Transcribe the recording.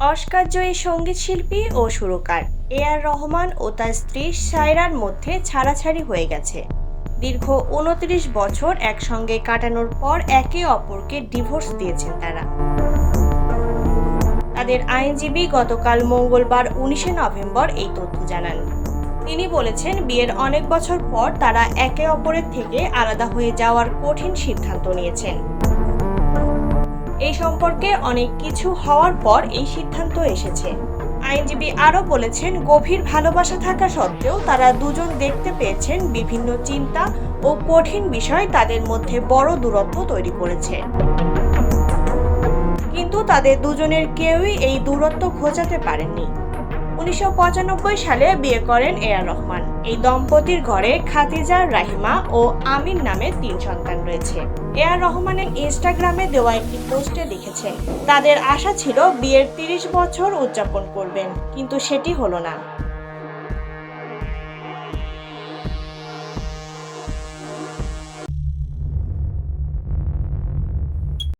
অস্কারজয়ী সংগীত শিল্পী ও সুরকার। এ আর রহমান ও তার স্ত্রী সায়রার মধ্যে ছাড়াছাড়ি হয়ে গেছে। দীর্ঘ উনত্রিশ বছর একসঙ্গে কাটানোর পর একে অপরকে ডিভোর্স দিয়েছেন তারা। তাদের আইনজীবী গতকাল মঙ্গলবার উনিশে নভেম্বর এই তথ্য জানান। তিনি বলেছেন, বিয়ের অনেক বছর পর তারা একে অপরের থেকে আলাদা হয়ে যাওয়ার কঠিন সিদ্ধান্ত নিয়েছেন। এই সম্পর্কে অনেক কিছু হওয়ার পর এই সিদ্ধান্ত এসেছে। আইনজীবী আরও বলেছেন, গভীর ভালোবাসা থাকা সত্ত্বেও তারা দুজন দেখতে পেয়েছেন বিভিন্ন চিন্তা ও কঠিন বিষয় তাদের মধ্যে বড় দূরত্ব তৈরি করেছে। কিন্তু তাদের দুজনের কেউই এই দূরত্ব ঘোচাতে পারেননি। উনিশশো পঁচানব্বই সালে বিয়ে করেন এ আর রহমান। এই দম্পতির ঘরে খাদিজা, রাহিমা ও আমিন নামে তিন সন্তান রয়েছে। এ আর রহমানের ইনস্টাগ্রামে দেওয়া একটি পোস্টে লিখেছেন, তাদের আশা ছিল বিয়ের তিরিশ বছর উদযাপন করবেন, কিন্তু সেটি হলো না।